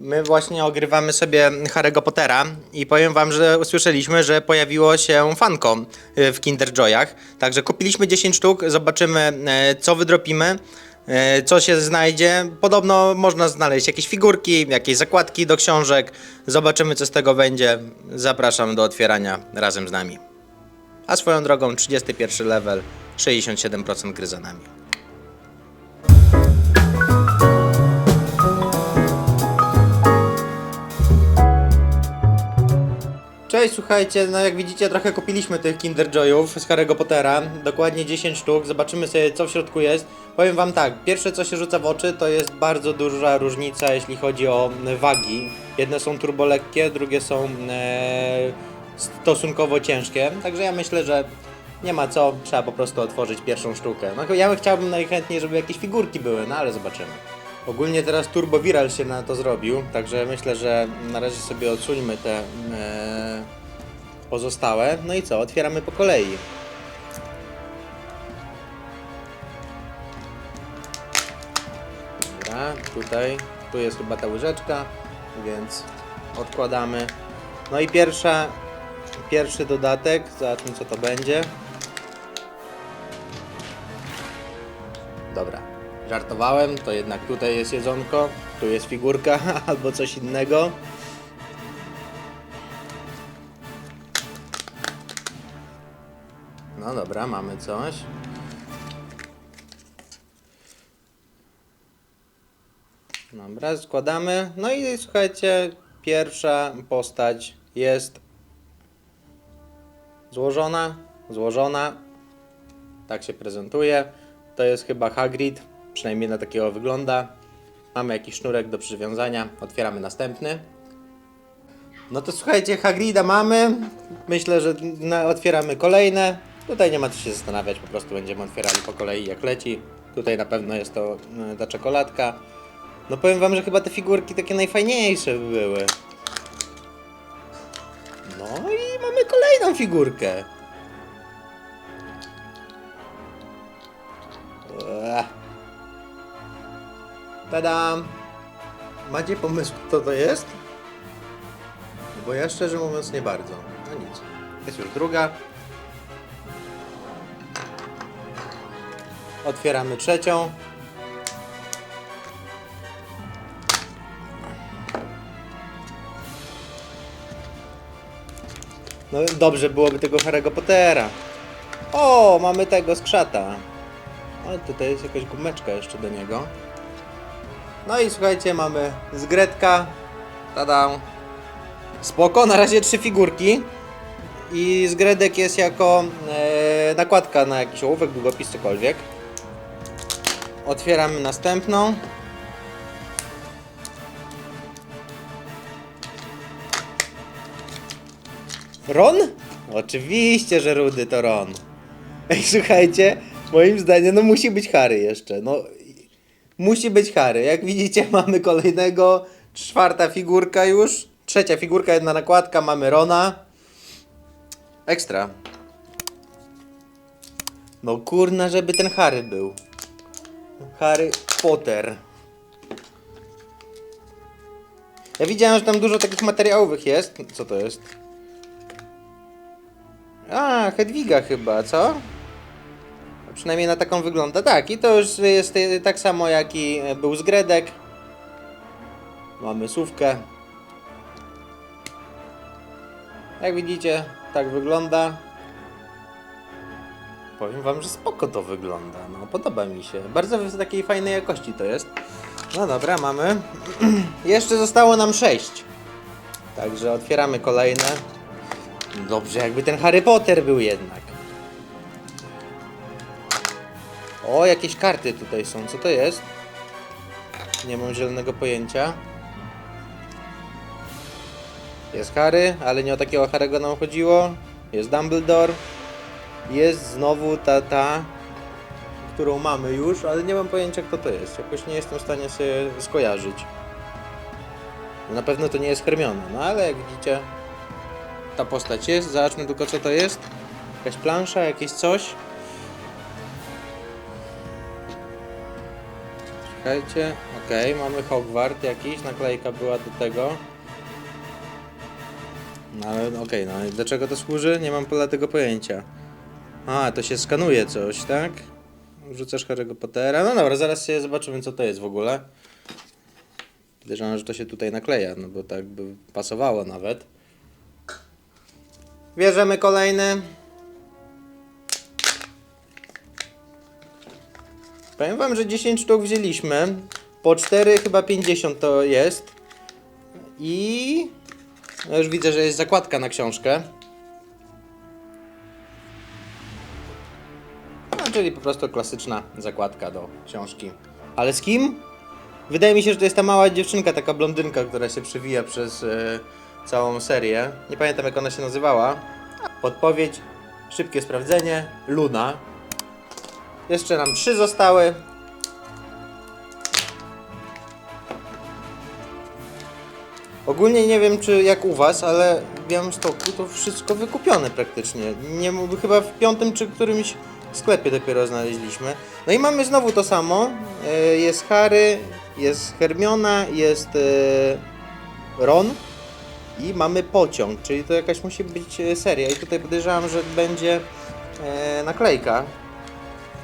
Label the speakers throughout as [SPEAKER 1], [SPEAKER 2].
[SPEAKER 1] My właśnie ogrywamy sobie Harry'ego Pottera i powiem wam, że usłyszeliśmy, że pojawiło się fanko y, w Kinder Joyach. Także kupiliśmy 10 sztuk, zobaczymy e, co wydropimy, e, co się znajdzie. Podobno można znaleźć jakieś figurki, jakieś zakładki do książek. Zobaczymy co z tego będzie. Zapraszam do otwierania razem z nami. A swoją drogą 31 level, 67% gry za nami. Słuchajcie, no jak widzicie trochę kupiliśmy tych Kinder Joyów z Harry'ego Pottera, dokładnie 10 sztuk, zobaczymy sobie co w środku jest. Powiem wam tak, pierwsze co się rzuca w oczy to jest bardzo duża różnica jeśli chodzi o wagi. Jedne są turbo lekkie, drugie są e, stosunkowo ciężkie, także ja myślę, że nie ma co, trzeba po prostu otworzyć pierwszą sztukę. No ja chciałbym najchętniej, żeby jakieś figurki były, no ale zobaczymy. Ogólnie teraz Turbo Viral się na to zrobił, także myślę, że na razie sobie odsuńmy te e, pozostałe. No i co, otwieramy po kolei. Dobra, tutaj, tu jest chyba ta łyżeczka, więc odkładamy. No i pierwsza, pierwszy dodatek, zobaczmy co to będzie. Dobra, żartowałem, to jednak tutaj jest jedzonko, tu jest figurka albo coś innego. No dobra, mamy coś. Dobra, składamy. No i słuchajcie, pierwsza postać jest złożona, złożona. Tak się prezentuje. To jest chyba Hagrid, przynajmniej na takiego wygląda. Mamy jakiś sznurek do przywiązania. Otwieramy następny. No to słuchajcie, Hagrida mamy. Myślę, że na, otwieramy kolejne. Tutaj nie ma co się zastanawiać, po prostu będziemy otwierali po kolei jak leci. Tutaj na pewno jest to y, ta czekoladka. No powiem wam, że chyba te figurki takie najfajniejsze były. No i mamy kolejną figurkę. Tada! Macie pomysł, kto to jest? Bo ja szczerze mówiąc nie bardzo. No nic. Jest już druga. Otwieramy trzecią. No dobrze byłoby tego Harry'ego Pottera. O, mamy tego skrzata. O, tutaj jest jakaś gumeczka jeszcze do niego. No i słuchajcie, mamy zgredka. Tada. Spoko, na razie trzy figurki. I zgredek jest jako e, nakładka na jakiś ołówek, długopis, cokolwiek. Otwieramy następną. Ron? Oczywiście, że Rudy to Ron. Ej, słuchajcie, moim zdaniem, no musi być Harry jeszcze. No, musi być Harry. Jak widzicie, mamy kolejnego. Czwarta figurka już. Trzecia figurka, jedna nakładka. Mamy Rona. Ekstra. No kurna, żeby ten Harry był. Harry Potter. Ja widziałem, że tam dużo takich materiałowych jest. Co to jest? A, Hedwiga chyba, co? Przynajmniej na taką wygląda. Tak, i to już jest y, tak samo jak i był z Gredek. Mamy słówkę. Jak widzicie, tak wygląda. Powiem wam, że spoko to wygląda. No, podoba mi się. Bardzo z takiej fajnej jakości to jest. No dobra, mamy. Jeszcze zostało nam 6. Także otwieramy kolejne. Dobrze, jakby ten Harry Potter był jednak. O, jakieś karty tutaj są. Co to jest? Nie mam zielonego pojęcia. Jest Harry, ale nie o takiego Harry'ego nam chodziło. Jest Dumbledore. Jest znowu ta, ta, którą mamy już, ale nie mam pojęcia kto to jest. Jakoś nie jestem w stanie sobie skojarzyć. Na pewno to nie jest Hermiona, no ale jak widzicie, ta postać jest. Zobaczmy tylko co to jest. Jakaś plansza, jakieś coś. Czekajcie, Okej, mamy Hogwart jakiś, naklejka była do tego. No ale okej, no i do czego to służy? Nie mam pola tego pojęcia. A, to się skanuje coś, tak? Rzucasz Harry'ego Pottera. No dobra, zaraz sobie zobaczymy co to jest w ogóle. Podejrzewam, że to się tutaj nakleja, no bo tak by pasowało nawet. Bierzemy kolejny. Powiem wam, że 10 sztuk wzięliśmy. Po 4 chyba 50 to jest. I ja już widzę, że jest zakładka na książkę. No, czyli po prostu klasyczna zakładka do książki. Ale z kim? Wydaje mi się, że to jest ta mała dziewczynka, taka blondynka, która się przewija przez e, całą serię. Nie pamiętam jak ona się nazywała. Podpowiedź, szybkie sprawdzenie, Luna. Jeszcze nam trzy zostały. Ogólnie nie wiem czy jak u was, ale w Białymstoku to wszystko wykupione praktycznie. Nie, chyba w piątym czy którymś sklepie dopiero znaleźliśmy. No i mamy znowu to samo. E, Jest Harry, jest Hermiona, jest e, Ron i mamy pociąg, czyli to jakaś musi być e, seria. I tutaj podejrzewam, że będzie naklejka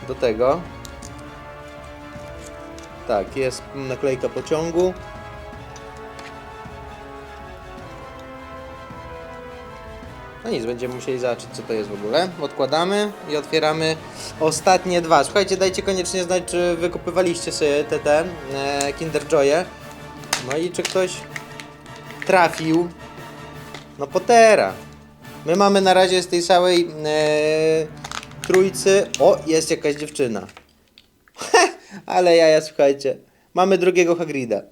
[SPEAKER 1] do tego. Tak, jest naklejka pociągu. No nic, będziemy musieli zobaczyć co to jest w ogóle. Odkładamy i otwieramy ostatnie dwa. Słuchajcie, dajcie koniecznie znać, czy wykupywaliście sobie te, te e, Kinder Joye. No i czy ktoś trafił. No Pottera. My mamy na razie z tej całej e, trójcy. O, jest jakaś dziewczyna. Ale jaja, słuchajcie. Mamy drugiego Hagrida.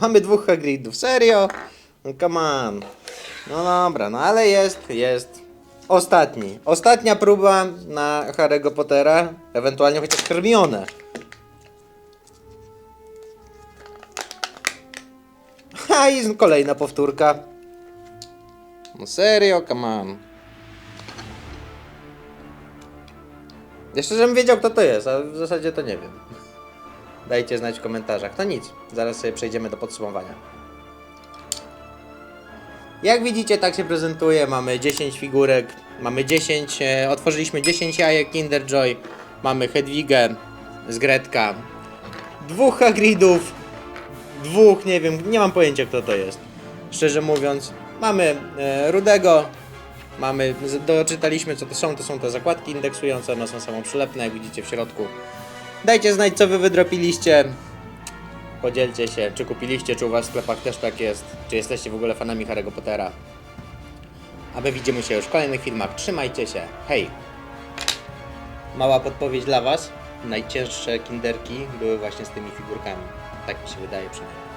[SPEAKER 1] Mamy dwóch Hagridów. Serio? No come on. No dobra, no ale jest, jest. Ostatni. Ostatnia próba na Harry'ego Pottera. Ewentualnie chociaż Hermionę. Ha, i kolejna powtórka. No serio, come on. Jeszcze żebym wiedział kto to jest, a w zasadzie to nie wiem. Dajcie znać w komentarzach. No nic, zaraz sobie przejdziemy do podsumowania. Jak widzicie, tak się prezentuje. Mamy 10 figurek, mamy 10, e, otworzyliśmy 10 jajek Kinder Joy, mamy Hedwigę z Gretka, dwóch Hagridów, dwóch, nie wiem, nie mam pojęcia kto to jest. Szczerze mówiąc, mamy e, Rudego, mamy, doczytaliśmy co to są, to są te zakładki indeksujące, one są samo przylepne, jak widzicie w środku. Dajcie znać co wy wydropiliście, Podzielcie się, czy kupiliście, czy u was w sklepach też tak jest, czy jesteście w ogóle fanami Harry'ego Pottera. A my widzimy się już w kolejnych filmach. Trzymajcie się. Hej! Mała podpowiedź dla was. Najcięższe kinderki były właśnie z tymi figurkami. Tak mi się wydaje przynajmniej.